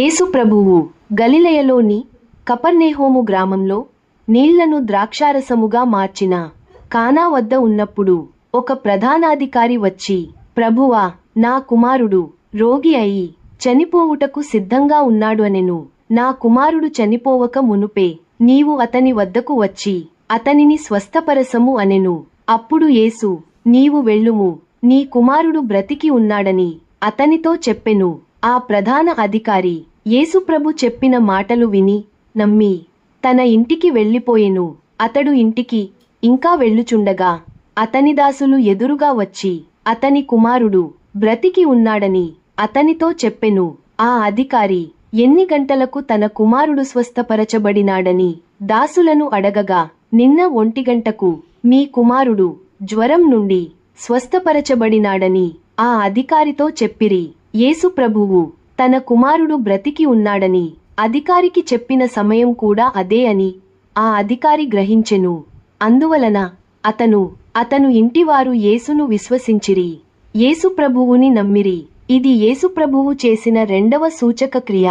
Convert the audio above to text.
యేసు ప్రభువు గలిలయలోని కపర్నేహోము గ్రామంలో నీళ్ళను ద్రాక్షారసముగా మార్చిన కానా వద్ద ఉన్నప్పుడు ఒక ప్రధానాధికారి వచ్చి ప్రభువా నా కుమారుడు రోగి అయి చనిపోవుటకు సిద్ధంగా ఉన్నాడు అనెను. నా కుమారుడు చనిపోవక మునుపే నీవు అతని వద్దకు వచ్చి అతనిని స్వస్థపరసము అనెను. అప్పుడు యేసు నీవు వెళ్ళుము. నీ కుమారుడు బ్రతికి ఉన్నాడని అతనితో చెప్పెను. ఆ ప్రధాన అధికారి యేసుప్రభు చెప్పిన మాటలు విని నమ్మి తన ఇంటికి వెళ్ళిపోయెను. అతడు ఇంటికి ఇంకా వెళ్ళుచుండగా అతని దాసులు ఎదురుగా వచ్చి అతని కుమారుడు బ్రతికి ఉన్నాడని అతనితో చెప్పెను. ఆ అధికారి ఎన్ని గంటలకు తన కుమారుడు స్వస్థపరచబడినాడని దాసులను అడగగా నిన్న ఒంటి గంటకు మీ కుమారుడు జ్వరం నుండి స్వస్థపరచబడినాడని ఆ అధికారితో చెప్పిరి. యేసు ప్రభువు తన కుమారుడు బ్రతికి ఉన్నాడని అధికారికి చెప్పిన సమయం కూడా అదే అని ఆ అధికారి గ్రహించెను. అందువలన అతను అతను ఇంటివారు యేసును విశ్వసించిరి. యేసు ప్రభువుని నమ్మిరి. ఇది యేసుప్రభువు చేసిన రెండవ సూచక క్రియ.